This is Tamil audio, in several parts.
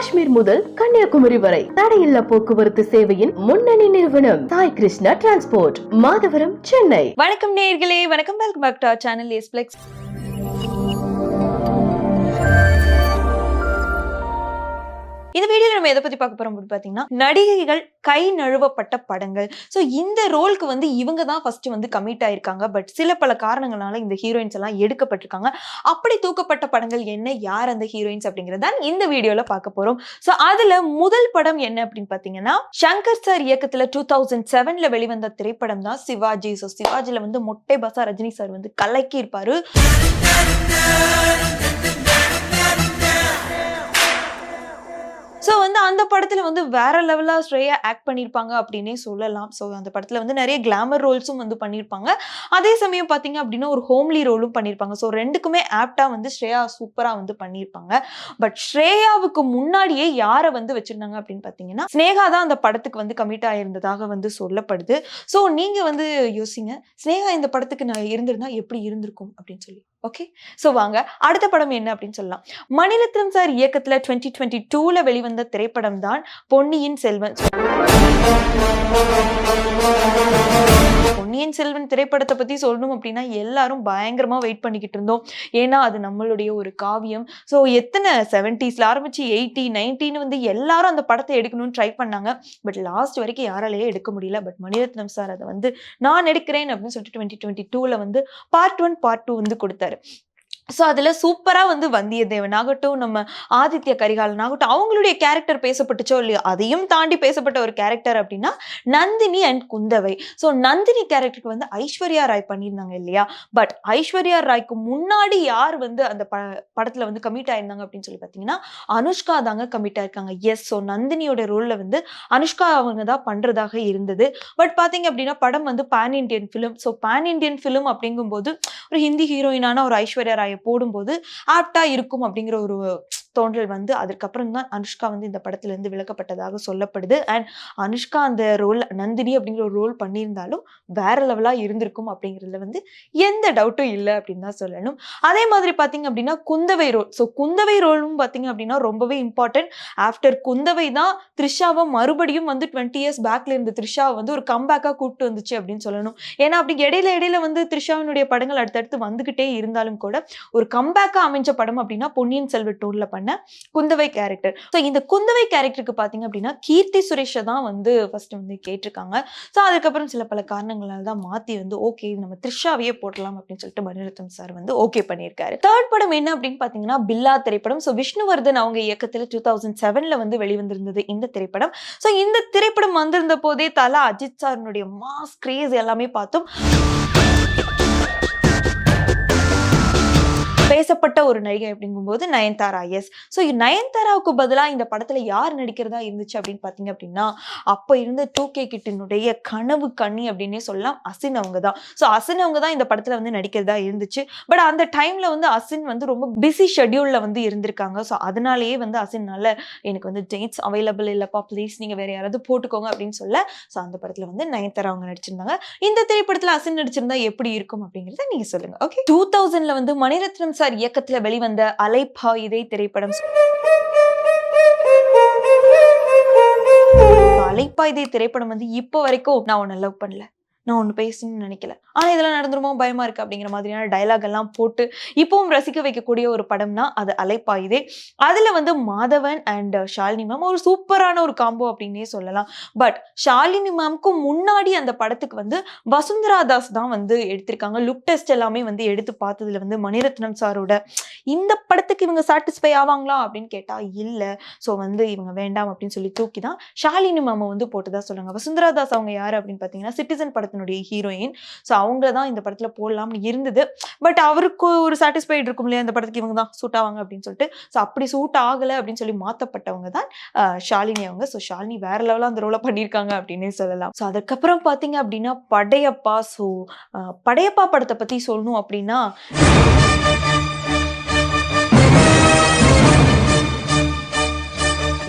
காஷ்மீர் முதல் கன்னியாகுமரி வரை தடையில்லா போக்குவரத்து சேவையின் முன்னணி நிறுவனம் சாய் கிருஷ்ணா டிரான்ஸ்போர்ட் மாதவரம் சென்னை. வணக்கம் நேர்களே வணக்கம். வெல்கம் பேக் டு சேனல் எஸ்பிளெக்ஸ் பிளெக்ஸ் நம்ம எதை பத்தி பார்க்க போறோம் அப்படின்னு பாத்தீங்கன்னா நடிகைகள் கை நழுவப்பட்ட படங்கள். ஸோ இந்த ரோலுக்கு வந்து இவங்க தான் ஃபர்ஸ்ட் வந்து கமிட் ஆயிருக்காங்க. பட் சில பல காரணங்களால இந்த ஹீரோயின்ஸ் எல்லாம் எடுக்கப்பட்டிருக்காங்க. அப்படி தூக்கப்பட்ட படங்கள் என்ன? யார் அந்த ஹீரோயின்ஸ் அப்படிங்கிறது தான் இந்த வீடியோல பார்க்க போறோம். ஸோ அதுல முதல் படம் என்ன அப்படின்னு பாத்தீங்கன்னா சங்கர் சார் இயக்கத்துல டூ தௌசண்ட் செவன்ல வெளிவந்த திரைப்படம் தான் சிவாஜி. ஸோ சிவாஜில வந்து மொட்டை பசா ரஜினி சார் வந்து கலக்கி இருப்பாரு ஸோ வந்து அந்த படத்தில் வந்து வேற லெவலாக ஸ்ரேயா ஆக்ட் பண்ணியிருப்பாங்க அப்படின்னே சொல்லலாம். ஸோ அந்த படத்தில் வந்து நிறைய கிளாமர் ரோல்ஸும் வந்து பண்ணியிருப்பாங்க அதே சமயம் பார்த்தீங்க அப்படின்னா ஒரு ஹோம்லி ரோலும் பண்ணியிருப்பாங்க ஸோ ரெண்டுக்குமே ஆப்டாக வந்து ஸ்ரேயா சூப்பராக வந்து பண்ணியிருப்பாங்க பட் ஸ்ரேயாவுக்கு முன்னாடியே யாரை வந்து வச்சுருந்தாங்க அப்படின்னு பார்த்தீங்கன்னா ஸ்னேகா தான் அந்த படத்துக்கு வந்து கமிட் ஆகிருந்ததாக வந்து சொல்லப்படுது. ஸோ நீங்கள் வந்து யோசிங்க. ஸ்னேகா இந்த படத்துக்கு நான் இருந்திருந்தா எப்படி இருந்திருக்கும் அப்படின்னு சொல்லி. ஓகே ஸோ வாங்க. அடுத்த படம் என்ன அப்படின்னு சொல்லலாம். மணிரத்னம் சார் இயக்கத்தில் டுவெண்ட்டி டுவெண்ட்டி டூவில் வெளிவந்த திரைப்படம் தான் பொன்னியின் செல்வன். பொன்னியின் செல்வன் திரைப்படத்தை பற்றி சொல்லணும் அப்படின்னா எல்லாரும் பயங்கரமாக வெயிட் பண்ணிக்கிட்டு இருந்தோம். ஏன்னா அது நம்மளுடைய ஒரு காவியம். ஸோ எத்தனை செவன்டீஸில் ஆரம்பிச்சு எயிட்டி நைன்டின்னு வந்து எல்லாரும் அந்த படத்தை எடுக்கணும்னு ட்ரை பண்ணாங்க. பட் லாஸ்ட் வரைக்கும் யாராலேயே எடுக்க முடியல. பட் மணிரத்னம் சார் அதை வந்து நான் எடுக்கிறேன் அப்படின்னு சொல்லிட்டு டுவெண்ட்டி டுவெண்ட்டி டூவில் வந்து பார்ட் ஒன் பார்ட் டூ வந்து கொடுத்தார். there ஸோ அதில் சூப்பராக வந்து வந்தியத்தேவன் ஆகட்டும் நம்ம ஆதித்ய கரிகாலன் ஆகட்டும் அவங்களுடைய கேரக்டர் பேசப்பட்டுச்சோ இல்லையோ அதையும் தாண்டி பேசப்பட்ட ஒரு கேரக்டர் அப்படின்னா நந்தினி அண்ட் குந்தவை. ஸோ நந்தினி கேரக்டருக்கு வந்து ஐஸ்வர்யா ராய் பண்ணியிருந்தாங்க இல்லையா? பட் ஐஸ்வர்யா ராய்க்கு முன்னாடி யார் வந்து அந்த ப படத்தில் வந்து கமிட் ஆயிருந்தாங்க அப்படின்னு சொல்லி பார்த்தீங்கன்னா அனுஷ்கா தாங்க கமிட் ஆயிருக்காங்க. எஸ் ஸோ நந்தினியோட ரோலில் வந்து அனுஷ்கா அவங்க தான் பண்ணுறதாக இருந்தது. பட் பார்த்தீங்க அப்படின்னா படம் வந்து pan Indian film so pan Indian film அப்படிங்கும்போது ஒரு ஹிந்தி ஹீரோயினான ஒரு ஐஸ்வர்யா ராயை போடும்போது ஆப்டா இருக்கும் அப்படிங்கிற ஒரு தோன்றல் வந்து அதுக்கப்புறம் தான் அனுஷ்கா வந்து இந்த படத்துல விளக்கப்பட்டதாக சொல்லப்படுது. அண்ட் அனுஷ்கா அந்த ரோல் நந்தினி அப்படிங்கிற ஒரு ரோல் பண்ணியிருந்தாலும் வேற லெவலாக இருந்திருக்கும் அப்படிங்கிறதுல வந்து எந்த டவுட்டும் இல்லை அப்படின்னு தான் சொல்லணும். அதே மாதிரி பார்த்தீங்க அப்படின்னா குந்தவை ரோல் ஸோ குந்தவை ரோலும் பார்த்தீங்க அப்படின்னா ரொம்பவே இம்பார்ட்டன்ட் ஆஃப்டர் குந்தவை தான் த்ரிஷாவை மறுபடியும் வந்து டுவெண்ட்டி இயர்ஸ் பேக்ல இருந்த த்ரிஷாவை வந்து ஒரு கம்பேக்காக கூப்பிட்டு வந்துச்சு அப்படின்னு சொல்லணும். ஏன்னா அப்படி இடையில இடையில வந்து த்ரிஷாவினுடைய படங்கள் அடுத்தடுத்து வந்துகிட்டே இருந்தாலும் கூட ஒரு கம்பேக்காக அமைஞ்ச படம் அப்படின்னா பொன்னியின் செல்வ டூரில் பண்ண பண்ண குந்தவை கேரக்டர் ஸோ இந்த குந்தவை கேரக்டருக்கு பார்த்தீங்க அப்படின்னா கீர்த்தி சுரேஷை தான் வந்து ஃபர்ஸ்ட் வந்து கேட்டிருக்காங்க. ஸோ அதுக்கப்புறம் சில பல காரணங்களால் தான் மாற்றி வந்து ஓகே நம்ம த்ரிஷாவையே போடலாம் அப்படின்னு சொல்லிட்டு மணிரத்னம் சார் வந்து ஓகே பண்ணியிருக்காரு. தேர்ட் படம் என்ன அப்படின்னு பார்த்தீங்கன்னா பில்லா திரைப்படம். ஸோ விஷ்ணுவர்தன் அவங்க இயக்கத்தில் டூ தௌசண்ட் செவனில் வந்து வெளிவந்திருந்தது இந்த திரைப்படம். ஸோ இந்த திரைப்படம் வந்திருந்த போதே தலா அஜித் சாரினுடைய மாஸ் கிரேஸ் எல்லாமே பார்த்தோம். பேசப்பட பட்ட ஒரு நடிகை அப்படிங்கும்போது நயன்தாரா எஸ் ஸோ நயன்தாராவுக்கு பதிலாக இந்த படத்துல யார் நடிக்கிறதா இருந்துச்சு அப்படின்னு பார்த்தீங்க அப்படின்னா அப்போ இருந்த டூ கே கிட்டினுடைய கனவு கண்ணி அப்படின்னே சொல்லலாம் அசின் அவங்க தான். ஸோ அசின் அவங்க தான் இந்த படத்துல வந்து நடிக்கிறதா இருந்துச்சு. பட் அந்த டைம்ல வந்து அசின் வந்து ரொம்ப பிஸி ஷெட்யூலில் வந்து இருந்திருக்காங்க. ஸோ அதனாலேயே வந்து அசின்னால எனக்கு வந்து டேட்ஸ் அவைலபிள் இல்லைப்பா ப்ளீஸ் நீங்க வேற யாராவது போட்டுக்கோங்க அப்படின்னு சொல்ல ஸோ அந்த படத்துல வந்து நயன்தாரா அவங்க நடிச்சிருந்தாங்க. இந்த திரைப்படத்துல அசின் நடிச்சிருந்தா எப்படி இருக்கும் அப்படிங்கறத நீங்க சொல்லுங்க ஓகே டூ தௌசண்ட்ல வந்து மணிரத்னம் சார் இயக்கத்தில் வெளிவந்த அலைப்பா இதே திரைப்படம் அலைப்பா இதே திரைப்படம் வந்து இப்போ வரைக்கும் நான் உன்னை லவ் பண்ணல. நான் ஒன்று பேசணும்னு நினைக்கல. ஆனால் இதெல்லாம் நடந்துருமோ? பயமா இருக்கு அப்படிங்கிற மாதிரியான டயலாக் எல்லாம் போட்டு இப்பவும் ரசிக்க வைக்கக்கூடிய ஒரு படம்னா அது அலைப்பாயுதே. அதில் வந்து மாதவன் அண்ட் ஷாலினி மேம் ஒரு சூப்பரான ஒரு காம்போ அப்படின்னே சொல்லலாம். பட் ஷாலினி மேம்க்கும் முன்னாடி அந்த படத்துக்கு வந்து வசுந்தரா தாஸ் தான் வந்து எடுத்திருக்காங்க. லுக் டெஸ்ட் எல்லாமே வந்து எடுத்து பார்த்ததுல வந்து மணிரத்னம் சாரோட இந்த படத்துக்கு இவங்க சாட்டிஸ்ஃபை ஆவாங்களா அப்படின்னு கேட்டா இல்லை. ஸோ வந்து இவங்க வேண்டாம் அப்படின்னு சொல்லி தூக்கி தான் ஷாலினி மேம் வந்து போட்டு தான் சொல்லுங்க வசுந்தரா தாஸ் அவங்க யார் அப்படின்னு பார்த்தீங்கன்னா சிட்டிசன் படத்தினுடைய ஹீரோயின் ஸோ அவங்கள தான் இந்த படத்துல போடலாம்னு இருந்தது. பட் அவருக்கு ஒரு சாட்டிஸ்ஃபைட் இருக்கும் இல்லையா? இந்த படத்துக்கு இவங்க தான் சூட் ஆவாங்க அப்படின்னு சொல்லிட்டு. ஸோ அப்படி சூட் ஆகலை அப்படின்னு சொல்லி மாற்றப்பட்டவங்க தான் ஷாலினி அவங்க. ஸோ ஷாலினி வேற லெவலாக அந்த ரோலை பண்ணியிருக்காங்க அப்படின்னே சொல்லலாம். ஸோ அதுக்கப்புறம் பார்த்தீங்க அப்படின்னா படையப்பா. ஸோ படையப்பா படத்தை பற்றி சொல்லணும் அப்படின்னா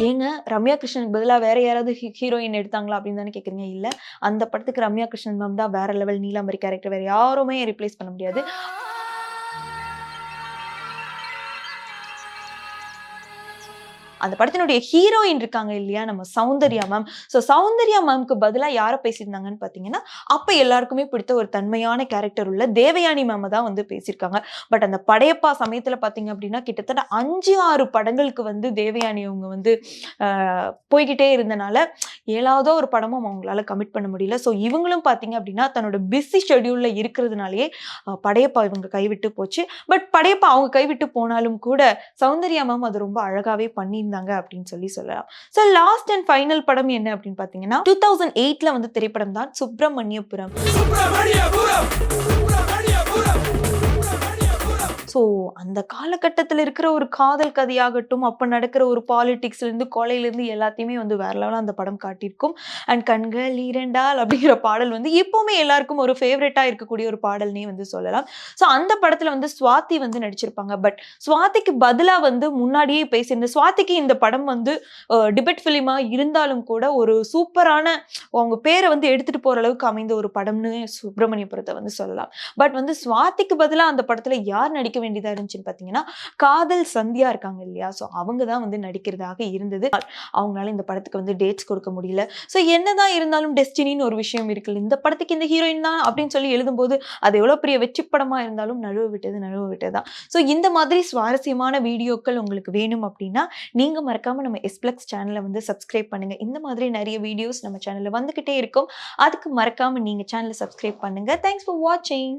ஏங்க ரம்யா கிருஷ்ணனுக்கு பதிலாக வேற யாராவது ஹீரோயின் எடுத்தாங்களா அப்படின்னு தானே கேட்குறீங்க இல்லை அந்த படத்துக்கு ரம்யா கிருஷ்ணன் மேம் தான் வேற லெவல் நீலாம்பரி கேரக்டர் வேற யாருமே ரிப்ளேஸ் பண்ண முடியாது. அந்த படத்தினுடைய ஹீரோயின் இருக்காங்க இல்லையா? நம்ம சௌந்தர்யா மேம் ஸோ சௌந்தர்யா மேம்க்கு பதிலாக யாரை பேசியிருந்தாங்கன்னு பார்த்தீங்கன்னா அப்போ எல்லாருக்குமே பிடித்த ஒரு தன்மையான கேரக்டர் உள்ள தேவயானி மேம் தான் வந்து பேசியிருக்காங்க. பட் அந்த படையப்பா சமயத்தில் பார்த்தீங்க அப்படின்னா கிட்டத்தட்ட அஞ்சு ஆறு படங்களுக்கு வந்து தேவயானி அவங்க வந்து போய்கிட்டே இருந்தனால ஏழாவதோ ஒரு படமும் அவங்களால கமிட் பண்ண முடியல. ஸோ இவங்களும் பார்த்தீங்க அப்படின்னா தன்னோட பிஸி ஷெட்யூலில் இருக்கிறதுனாலே படையப்பா இவங்க கைவிட்டு போச்சு. பட் படையப்பா அவங்க கைவிட்டு போனாலும் கூட சௌந்தர்யா மேம் அது ரொம்ப அழகாகவே பண்ணி பண்ணியிருந்தாங்க அப்படின்னு சொல்லி சொல்லலாம். ஸோ லாஸ்ட் அண்ட் ஃபைனல் படம் என்ன அப்படின்னு பார்த்தீங்கன்னா டூ தௌசண்ட் எயிட்ல வந்து திரைப்படம் தான் சுப்பிரமணியபுரம்! ஸோ அந்த காலகட்டத்தில் இருக்கிற ஒரு காதல் கதையாகட்டும் அப்போ நடக்கிற ஒரு பாலிடிக்ஸ்லேருந்து கொலையிலேருந்து எல்லாத்தையுமே வந்து வேற லெவலாக அந்த படம் காட்டியிருக்கும். அண்ட் கண்கள் இரண்டால் அப்படிங்கிற பாடல் வந்து எப்போவுமே எல்லாருக்கும் ஒரு ஃபேவரட்டாக இருக்கக்கூடிய ஒரு பாடல்னே வந்து சொல்லலாம். ஸோ அந்த படத்தில் வந்து சுவாதி வந்து நடிச்சிருப்பாங்க. பட் சுவாதிக்கு பதிலாக வந்து முன்னாடியே பேசியிருந்த சுவாதிக்கு இந்த படம் வந்து டிபெட் ஃபிலிமாக இருந்தாலும் கூட ஒரு சூப்பரான அவங்க பேரை வந்து எடுத்துகிட்டு போகிற அளவுக்கு அமைந்த ஒரு படம்னு சுப்பிரமணியபுரத்தை வந்து சொல்லலாம். பட் வந்து சுவாதிக்கு பதிலாக அந்த படத்தில் யார் நடிக்க வேண்டியதாக இருந்துச்சுன்னு பார்த்தீங்கன்னா காதல் சந்தியா இருக்காங்க இல்லையா? ஸோ அவங்க தான் வந்து நடிக்கிறதாக இருந்தது. அவங்களால இந்த படத்துக்கு வந்து டேட்ஸ் கொடுக்க முடியல. ஸோ என்னதான் இருந்தாலும் டெஸ்டினின்னு ஒரு விஷயம் இருக்குல்ல. இந்த படத்துக்கு இந்த ஹீரோயின் தான் அப்படின்னு சொல்லி எழுதும்போது அது எவ்வளோ பெரிய வெற்றி படமாக இருந்தாலும் நழுவ விட்டது நழுவ விட்டது தான். ஸோ இந்த மாதிரி சுவாரஸ்யமான வீடியோக்கள் உங்களுக்கு வேணும் அப்படின்னா நீங்கள் மறக்காமல் நம்ம எஸ்பிளக்ஸ் சேனலை வந்து சப்ஸ்கிரைப் பண்ணுங்கள் இந்த மாதிரி நிறைய வீடியோஸ் நம்ம சேனலில் வந்துக்கிட்டே இருக்கும். அதுக்கு மறக்காமல் நீங்கள் சேனலை சப்ஸ்கிரைப் பண்ணுங்கள் தேங்க்ஸ் ஃபார் வாட்சிங்